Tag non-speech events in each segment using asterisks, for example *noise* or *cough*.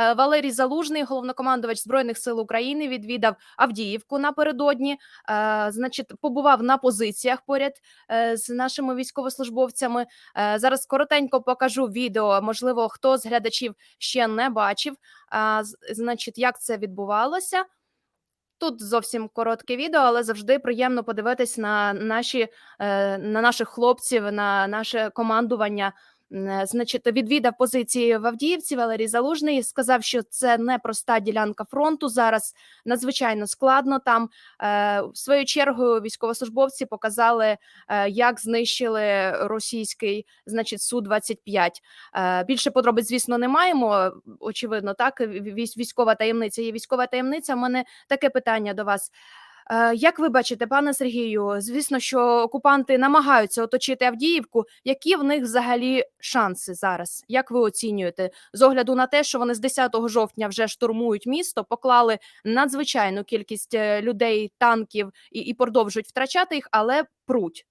Е, Валерій Залужний, головнокомандувач збройних сил України, відвідав Авдіївку напередодні. Е, Значить, побував на позиціях поряд е, з нашими військовослужбовцями. Зараз коротенько покажу відео. Можливо, хто з глядачів ще не бачив. Значить, як це відбувалося. Тут зовсім коротке відео, але завжди приємно подивитись на наші на наших хлопців, на наше командування. Е, Значить, відвідав позиції в Авдіївці Валерій Залужний. Сказав, що це непроста ділянка фронту. Зараз надзвичайно складно. Там е, в свою чергу військовослужбовці показали, е, як знищили російський, значить, су 25 Е, Більше подробиць, звісно, не маємо. Очевидно, так військ- військова таємниця є військова таємниця. У мене таке питання до вас. Е, Як ви бачите, пане Сергію, звісно, що окупанти намагаються оточити Авдіївку. Які в них взагалі шанси зараз? Як ви оцінюєте з огляду на те, що вони з 10 жовтня вже штурмують місто, поклали надзвичайну кількість е, людей, танків і, і продовжують втрачати їх, але пруть.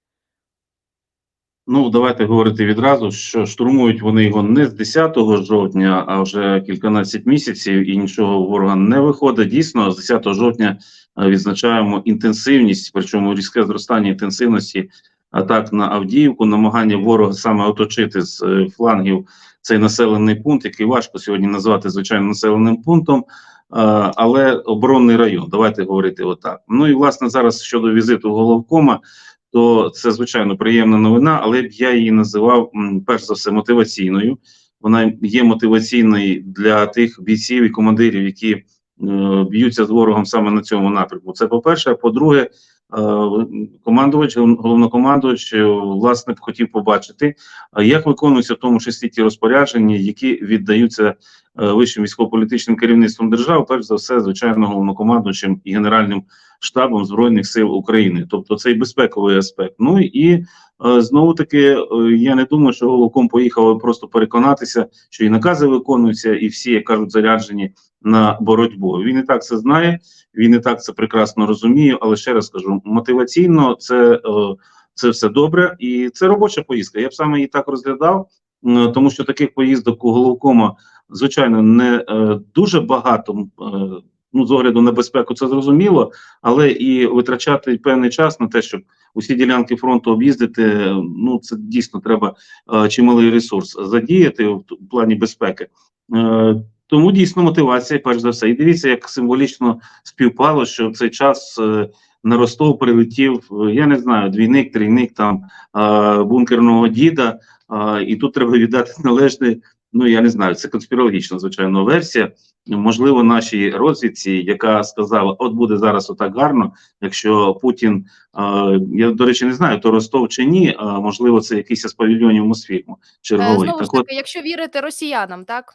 Ну, давайте говорити відразу, що штурмують вони його не з 10 жовтня, а вже кільканадцять місяців, і нічого ворога не виходить. Дійсно, з 10 жовтня відзначаємо інтенсивність, причому різке зростання інтенсивності атак на Авдіївку, намагання ворога саме оточити з е, флангів цей населений пункт, який важко сьогодні назвати звичайно населеним пунктом. е, Але оборонний район, давайте говорити отак. Ну і власне зараз щодо візиту головкома, то це звичайно приємна новина, але б я її називав перш за все мотиваційною. Вона є мотиваційною для тих бійців і командирів, які е, б'ються з ворогом саме на цьому напрямку. Це по-перше. А по-друге, е, командувач, гол- головнокомандувач, е, власне, б хотів побачити, е, як виконуються в тому числі ті розпорядження, які віддаються е, вищим військово-політичним керівництвом держави, перш за все, звичайно, головнокомандуючим і генеральним штабом збройних сил України, тобто цей безпековий аспект. Ну і е, знову таки, е, я не думаю, що головком поїхав просто переконатися, що і накази виконуються, і всі, як кажуть, заряджені на боротьбу. Він і так це знає, він і так це прекрасно розуміє. Але ще раз кажу, мотиваційно це, е, це все добре, і це робоча поїздка. Я б саме її так розглядав, тому що таких поїздок у головкома, звичайно, не е, дуже багато. е, Ну, з огляду на безпеку, це зрозуміло, але і витрачати певний час на те, щоб усі ділянки фронту об'їздити. Ну це дійсно треба е, чималий ресурс задіяти в т- плані безпеки. Е, тому дійсно мотивація, перш за все. І дивіться, як символічно співпало, що в цей час е, на Ростов прилетів, е, я не знаю, двійник, трійник там е, бункерного діда. Е, і тут треба віддати *laughs* належне. Ну я не знаю, це конспірологічна звичайно версія. Можливо, нашій розвідці, яка сказала, от буде зараз отак гарно, якщо Путін, е, я до речі, не знаю, то Ростов чи ні, а можливо, це якийсь з павільйонів Мосфільму Е, черговий. Знову Так ж от, якщо вірити росіянам, так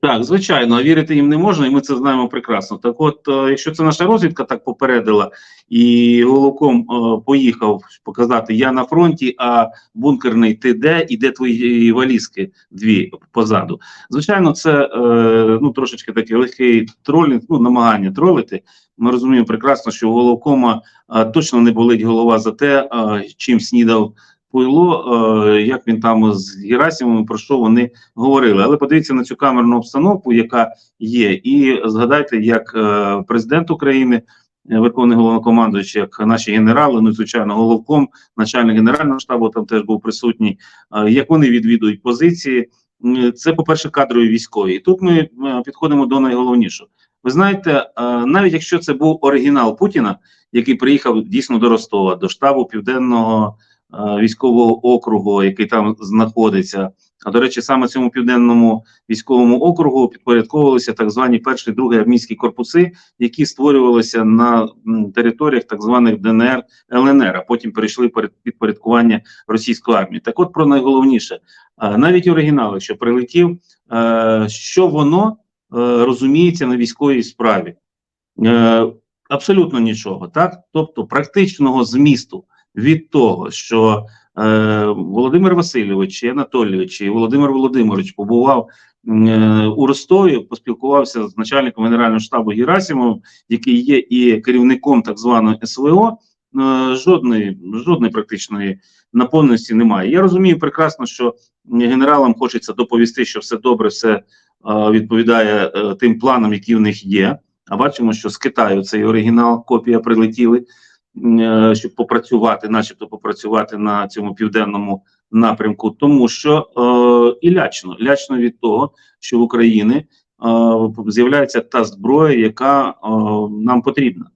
так, звичайно, вірити їм не можна, і ми це знаємо прекрасно. Так, от, е, якщо це наша розвідка так попередила, і головком е, поїхав показати я на фронті, а бункерний ти де, і де твої валізки дві позаду. Звичайно, це е, ну трошечки такий легкий тролінг, ну намагання тролити. Ми розуміємо прекрасно, що у головкома е, точно не болить голова за те, чим снідав. Пуйло, е, як він там з Герасимовим, про що вони говорили. Але подивіться на цю камерну обстановку, яка є, і згадайте, як е, президент України, е, Верховний головнокомандуючий, як наші генерали, ну звичайно, головком, начальник генерального штабу там теж був присутній. як вони відвідують позиції. Це, по-перше, кадрові військові. І тут ми підходимо до найголовнішого. Ви знаєте, навіть якщо це був оригінал Путіна, який приїхав дійсно до Ростова, до штабу південного військового округу, який там знаходиться. А до речі, саме цьому південному військовому округу підпорядковувалися так звані перший другий армійські корпуси, які створювалися на територіях так званих ДНР ЛНР, а потім перейшли підпорядкування російської армії. Так, от про найголовніше, е, навіть оригінал, що прилетів, е, що воно е, розуміється на військовій справі. Е, Абсолютно нічого, так тобто практичного змісту від того, що е, Володимир Васильович, і Анатолійович і Володимир Володимирович побував е, у Ростові, поспілкувався з начальником генерального штабу Герасимовим, який є і керівником так званої СВО. е, Жодної жодної практичної наповненості немає. Я розумію прекрасно, що генералам хочеться доповісти, що все добре, все відповідає е, тим планам, які в них є. А бачимо, що з Китаю цей оригінал, копія прилетіли, е, щоб попрацювати, начебто попрацювати на цьому південному напрямку, тому що е, і лячно, лячно від того, що в Україні е, з'являється та зброя, яка е, нам потрібна.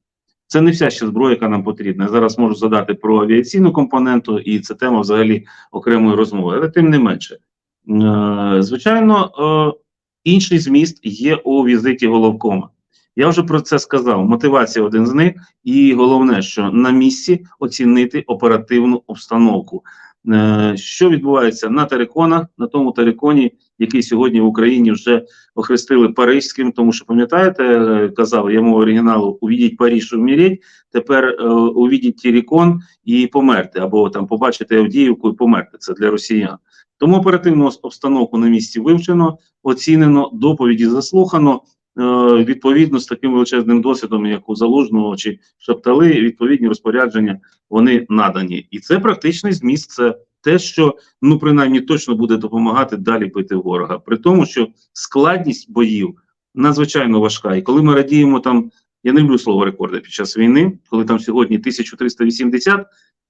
Це не вся ще зброя, яка нам потрібна. Я зараз можу задати про авіаційну компоненту, і це тема взагалі окремої розмови. Але тим не менше, е, звичайно, е, інший зміст є у візиті головкома. Я вже про це сказав. Мотивація один з них, і головне, що на місці оцінити оперативну обстановку. Е, Що відбувається на териконах, на тому териконі, який сьогодні в Україні вже охрестили Паризьким, тому що пам'ятаєте, е, казав мову оригіналу увідіть Париж, умереть, тепер е, увідіть Терикон і померти, або там побачити Авдіївку і померти. Це для росіян. Тому оперативну обстановку на місці вивчено, оцінено, доповіді заслухано. Е, відповідно з таким величезним досвідом, як у Залужного чи Шаптали, відповідні розпорядження вони надані. І це практичний зміст, це те, що ну принаймні точно буде допомагати далі бити ворога. При тому, що складність боїв надзвичайно важка. І коли ми радіємо там, я не люблю слово рекорди під час війни, коли там сьогодні 1380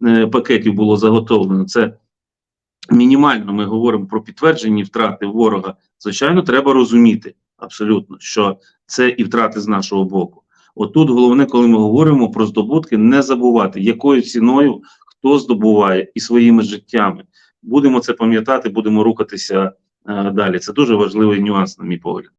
е, пакетів було заготовлено, це мінімально ми говоримо про підтверджені втрати ворога. Звичайно, треба розуміти абсолютно, що це і втрати з нашого боку. Отут головне, коли ми говоримо про здобутки, не забувати, якою ціною хто здобуває і своїми життями. Будемо це пам'ятати, будемо рухатися е, далі. Це дуже важливий нюанс, на мій погляд.